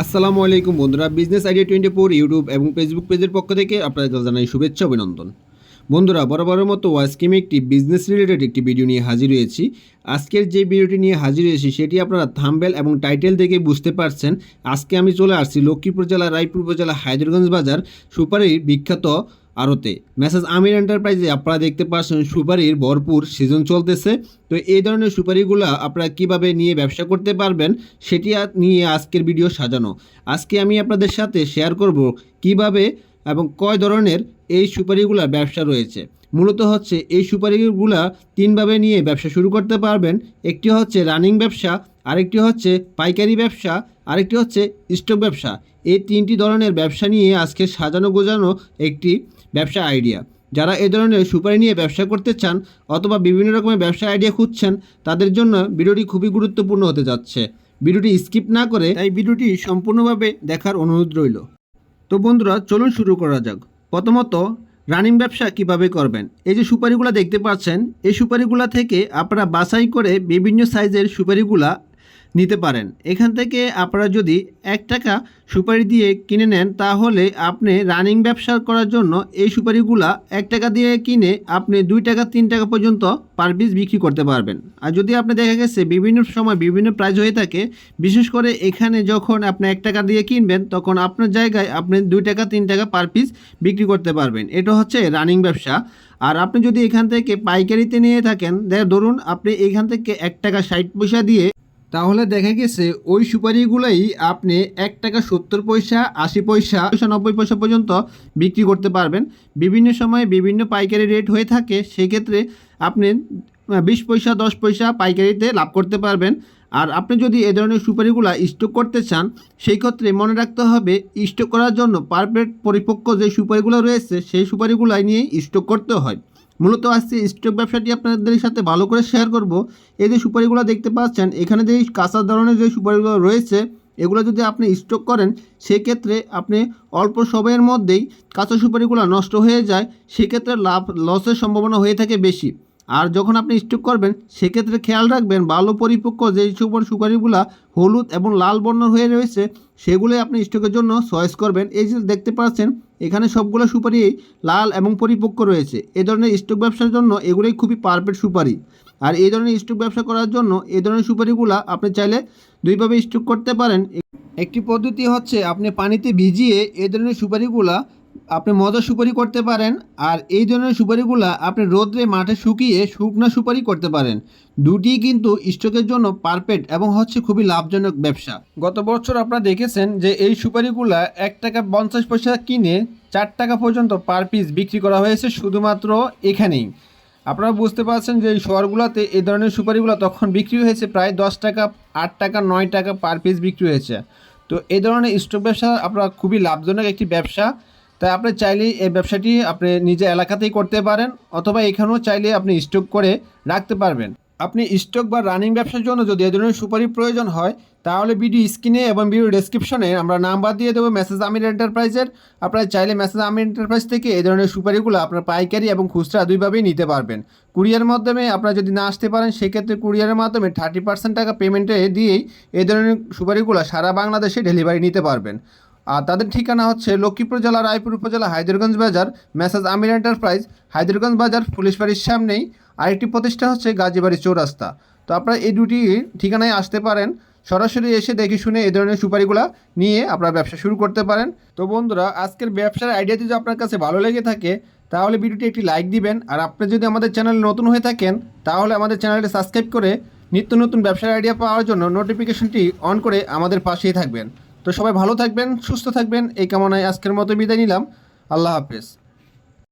আসসালামু আলাইকুম বন্ধুরা business idea twenty four YouTube এবং ফেসবুক পেজের পক্ষ থেকে আপনাদের জানাই শুভেচ্ছা, অভিনন্দন। বন্ধুরা, বরাবরের মতো ওয়াস্কিমে একটি বিজনেস রিলেটেড একটি ভিডিও নিয়ে হাজির হয়েছি। আজকের যে ভিডিওটি নিয়ে হাজির হয়েছি, সেটি আপনারা থাম্বেল এবং টাইটেল দেখে বুঝতে পারছেন। আজকে আমি চলে আসছি লক্ষ্মীপুর জেলা রায়পুর উপজেলা হায়দরগঞ্জ বাজার সুপারির বিখ্যাত আড়তে মেসেজ আমির এন্টারপ্রাইজে আপনারা দেখতে পাচ্ছেন সুপারির ভরপুর সিজন চলতেছে। তো এই ধরনের সুপারিগুলো আপনারা কীভাবে নিয়ে ব্যবসা করতে পারবেন সেটি নিয়ে আজকের ভিডিও সাজানো। আজকে আমি আপনাদের সাথে শেয়ার করব কীভাবে এবং কয় ধরনের এই সুপারিগুলোর ব্যবসা রয়েছে। মূলত হচ্ছে এই সুপারিগুলা তিনভাবে নিয়ে ব্যবসা শুরু করতে পারবেন। একটি হচ্ছে রানিং ব্যবসা, আরেকটি হচ্ছে পাইকারি ব্যবসা আরেকটি হচ্ছে স্টক ব্যবসা। এই তিনটি ধরনের ব্যবসা নিয়ে আজকে সাজানো গোজানো একটি ব্যবসা আইডিয়া। যারা এ ধরনের সুপারি নিয়ে ব্যবসা করতে চান অথবা বিভিন্ন রকমের ব্যবসা আইডিয়া খুঁজছেন, তাদের জন্য ভিডিওটি খুবই গুরুত্বপূর্ণ হতে যাচ্ছে। ভিডিওটি স্কিপ না করে এই ভিডিওটি সম্পূর্ণভাবে দেখার অনুরোধ রইল। তো বন্ধুরা, চলুন শুরু করা যাক। প্রথমত, রানিং ব্যবসা কীভাবে করবেন? এই যে সুপারিগুলো দেখতে পাচ্ছেন, এই সুপারিগুলো থেকে আপনারা বাছাই করে বিভিন্ন সাইজের সুপারিগুলা নিতে পারেন। এখান থেকে আপনারা যদি এক টাকা সুপারি দিয়ে কিনে নেন, তাহলে আপনি রানিং ব্যবসা করার জন্য এই সুপারিগুলা এক টাকা দিয়ে কিনে আপনি দুই টাকা, তিন টাকা পর্যন্ত পার পিস বিক্রি করতে পারবেন। আর যদি আপনি দেখা গেছে বিভিন্ন সময় বিভিন্ন প্রাইস হয়ে থাকে, বিশেষ করে এখানে যখন আপনি এক টাকা দিয়ে কিনবেন, তখন আপনার জায়গায় আপনি দুই টাকা, তিন টাকা পার পিস বিক্রি করতে পারবেন। এটা হচ্ছে রানিং ব্যবসা। আর আপনি যদি এখান থেকে পাইকারিতে নিয়ে থাকেন ধরুন আপনি এখান থেকে এক টাকা, ষাট পয়সা দিয়ে তাহলে দেখা গেছে, ওই সুপারিগুলোই আপনি এক টাকা সত্তর পয়সা, আশি পয়সা পয়সা নব্বই পয়সা পর্যন্ত বিক্রি করতে পারবেন। বিভিন্ন সময়ে বিভিন্ন পাইকারি রেট হয়ে থাকে, সেক্ষেত্রে আপনি বিশ পয়সা, দশ পয়সা পাইকারিতে লাভ করতে পারবেন। আর আপনি যদি এ ধরনের সুপারিগুলো স্টক করতে চান, সেই ক্ষেত্রে মনে রাখতে হবে, স্টক করার জন্য পারফেক্ট পরিপক্ক যে সুপারিগুলো রয়েছে, সেই সুপারিগুলাই নিয়ে স্টক করতে হয়। মূলত আজকে স্টক ব্যবসাটি আপনাদের সাথে ভালো করে শেয়ার করব। এই যে সুপারিগুলো দেখতে পাচ্ছেন, এখানে যে কাঁচা ধরনের যে সুপারিগুলো রয়েছে, এগুলো যদি আপনি স্টক করেন, সেক্ষেত্রে আপনি অল্প সময়ের মধ্যেই কাঁচা সুপারিগুলো নষ্ট হয়ে যায়, সেক্ষেত্রে লাভ লসের সম্ভাবনা হয়ে থাকে বেশি। আর যখন আপনি স্টক করবেন, সেক্ষেত্রে খেয়াল রাখবেন, ভালো পরিপক্ক যে সুপার সুপারিগুলো হলুদ এবং লাল বর্ণ হয়ে রয়েছে, সেগুলোই আপনি স্টকের জন্য চয়েস করবেন। এই যে দেখতে পাচ্ছেন এখানে সবগুলো সুপারি লাল এবং পরিপক্ক রয়েছে। এ ধরনের স্টক ব্যবসার জন্য এগুলোই খুবই পারফেক্ট সুপারি। আর এই ধরনের স্টক ব্যবসা করার জন্য এ ধরনের সুপারিগুলো আপনি চাইলে দুইভাবে স্টক করতে পারেন। একটি পদ্ধতি হচ্ছে আপনি পানিতে ভিজিয়ে এ ধরনের সুপারিগুলা আপনি মজা সুপারি করতে পারেন আর এই ধরনের সুপারিগুলা আপনি রোদ্রে মাঠে শুকিয়ে শুকনো সুপারি করতে পারেন। দুটিই কিন্তু স্টকের জন্য পারফেক্ট এবং হচ্ছে খুবই লাভজনক ব্যবসা। গত বছর আপনারা দেখেছেন যে এই সুপারিগুলা এক টাকা পঞ্চাশ পয়সা কিনে চার টাকা পর্যন্ত পার পিস বিক্রি করা হয়েছে শুধুমাত্র এখানেই। আপনারা বুঝতে পারছেন যে এই শহরগুলোতে এই ধরনের সুপারিগুলো তখন বিক্রি হয়েছে প্রায় দশ টাকা, আট টাকা, নয় টাকা পার পিস বিক্রি হয়েছে। তো এই ধরনের স্টক ব্যবসা আপনার খুবই লাভজনক একটি ব্যবসা। তাই আপনি চাইলে এই ব্যবসাটি আপনি নিজের এলাকাতেই করতে পারেন অথবা এখানেও চাইলে আপনি স্টক করে রাখতে পারবেন। আপনি স্টক বা রানিং ব্যবসার জন্য যদি এই ধরনের সুপারি প্রয়োজন হয়, তাহলে ভিডিও স্ক্রিনে এবং ভিডিও ডেসক্রিপশনে আমরা নাম্বার দিয়ে দেবো মেসেজ আমির এন্টারপ্রাইজের। আপনারা চাইলে মেসেজ আমির এন্টারপ্রাইজ থেকে এই ধরনের সুপারিগুলো আপনার পাইকারি এবং খুচরা দুইভাবেই নিতে পারবেন। কুরিয়ার মাধ্যমে আপনারা যদি না আসতে পারেন, সেক্ষেত্রে কুরিয়ারের মাধ্যমে থার্টি পার্সেন্ট টাকা পেমেন্টে দিয়েই এই ধরনের সুপারিগুলো সারা বাংলাদেশে ডেলিভারি নিতে পারবেন। আর তাদের ঠিকানা হচ্ছে লক্ষ্মীপুর জেলা, রায়পুর উপজেলা হায়দরগঞ্জ বাজার, মেসাজ আমির এন্টারপ্রাইজ হায়দরগঞ্জ বাজার, পুলিশ বাড়ির সামনেই। আরেকটি প্রতিষ্ঠান হচ্ছে গাজীবাড়ি চৌরাস্তা। তো আপনারা এই দুটি ঠিকানায় আসতে পারেন। সরাসরি এসে দেখে শুনে এই ধরনের সুপারিগুলা নিয়ে আপনারা ব্যবসা শুরু করতে পারেন। তো বন্ধুরা, আজকের ব্যবসার আইডিয়া যদি আপনার কাছে ভালো লেগে থাকে, তাহলে ভিডিওটি একটি লাইক দিবেন। আর আপনি যদি আমাদের চ্যানেল নতুন হয়ে থাকেন, তাহলে আমাদের চ্যানেলটি সাবস্ক্রাইব করে নিত্য নতুন ব্যবসার আইডিয়া পাওয়ার জন্য নোটিফিকেশনটি অন করে আমাদের পাশেই থাকবেন। তো সবাই ভালো থাকবেন সুস্থ থাকবেন এই কামনায় আজকের মতো বিদায় নিলাম। আল্লাহ হাফেজ।